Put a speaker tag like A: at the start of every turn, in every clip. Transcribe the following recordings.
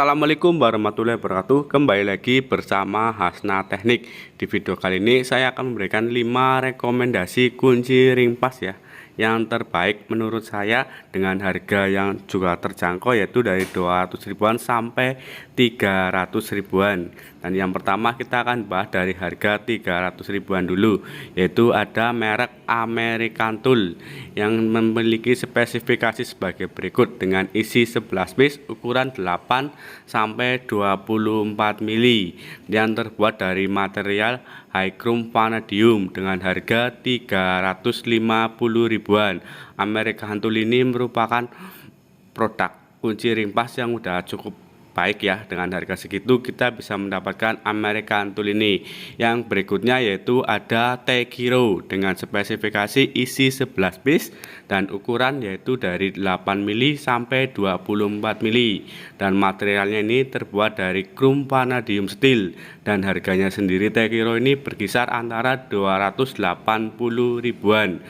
A: Assalamualaikum warahmatullahi wabarakatuh. Kembali lagi bersama Hasna Teknik. Di video kali ini saya akan memberikan 5 rekomendasi kunci ring pas ya Yang terbaik menurut saya dengan harga yang juga terjangkau yaitu dari 200 ribuan sampai 300 ribuan Dan yang pertama kita akan bahas dari harga 300 ribuan dulu Yaitu ada merek American Tool Yang memiliki spesifikasi sebagai berikut. Dengan isi 11 piece ukuran 8 sampai 24 mili. Yang terbuat dari material high chrome vanadium dengan harga 350 ribuan. Amerika Hantul ini merupakan produk kunci ring pas yang udah cukup baik ya dengan harga segitu kita bisa mendapatkan American Tool ini. Yang berikutnya yaitu ada Tegiro dengan spesifikasi isi 11 piece dan ukuran yaitu dari 8 mili sampai 24 mili. Dan materialnya ini terbuat dari chrome vanadium steel dan harganya sendiri Tegiro ini berkisar antara 280 ribuan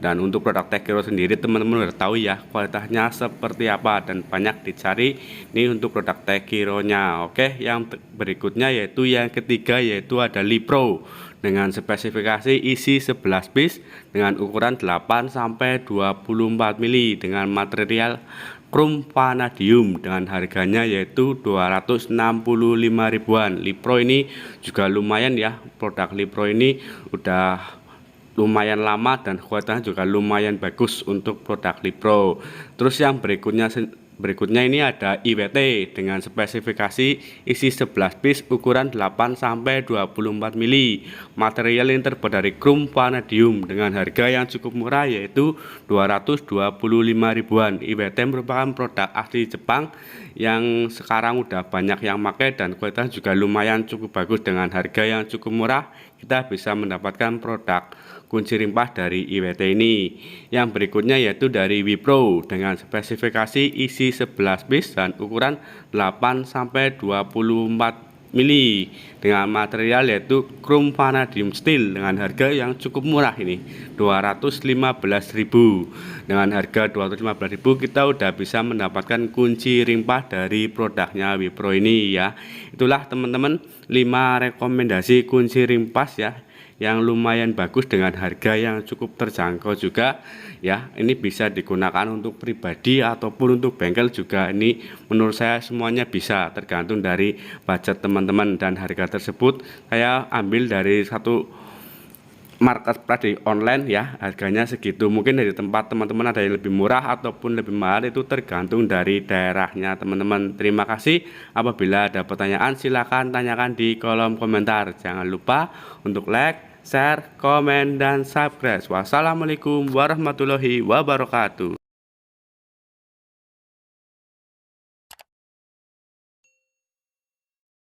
A: dan untuk produk Tekiro sendiri teman-teman udah tahu ya kualitasnya seperti apa dan banyak dicari ini untuk produk Tekiro nya oke yang berikutnya yaitu yang ketiga yaitu ada Lipro dengan spesifikasi isi 11 piece dengan ukuran 8 sampai 24 mili dengan material chrome vanadium dengan harganya yaitu 265 ribuan. Lipro ini juga lumayan ya produk Lipro ini udah lumayan lama dan kualitasnya juga lumayan bagus untuk produk Lipro terus yang berikutnya berikutnya ini ada IWT dengan spesifikasi isi 11 piece ukuran 8 sampai 24 mili. Material yang terbuat dari chrome vanadium dengan harga yang cukup murah yaitu 225 ribuan. IWT merupakan produk asli Jepang yang sekarang udah banyak yang pakai dan kualitas juga lumayan cukup bagus dengan harga yang cukup murah. Kita bisa mendapatkan produk kunci rimpas dari IWT ini. Yang berikutnya yaitu dari Wipro dengan spesifikasi isi 11 piece dan ukuran 8 sampai 24 mili dengan material yaitu chrome vanadium steel dengan harga yang cukup murah ini 215.000 dengan harga 215.000 kita udah bisa mendapatkan kunci rimpas dari produknya Wipro ini ya itulah teman-teman 5 rekomendasi kunci rimpas ya yang lumayan bagus dengan harga yang cukup terjangkau juga ya. Ini bisa digunakan untuk pribadi ataupun untuk bengkel juga. Ini menurut saya semuanya bisa tergantung dari budget teman-teman dan harga tersebut. Saya ambil dari satu marketplace di online ya harganya segitu mungkin dari tempat teman-teman ada yang lebih murah ataupun lebih mahal itu tergantung dari daerahnya teman-teman terima kasih apabila ada pertanyaan silahkan tanyakan di kolom komentar jangan lupa untuk like share, komen, dan subscribe. Wassalamualaikum warahmatullahi wabarakatuh.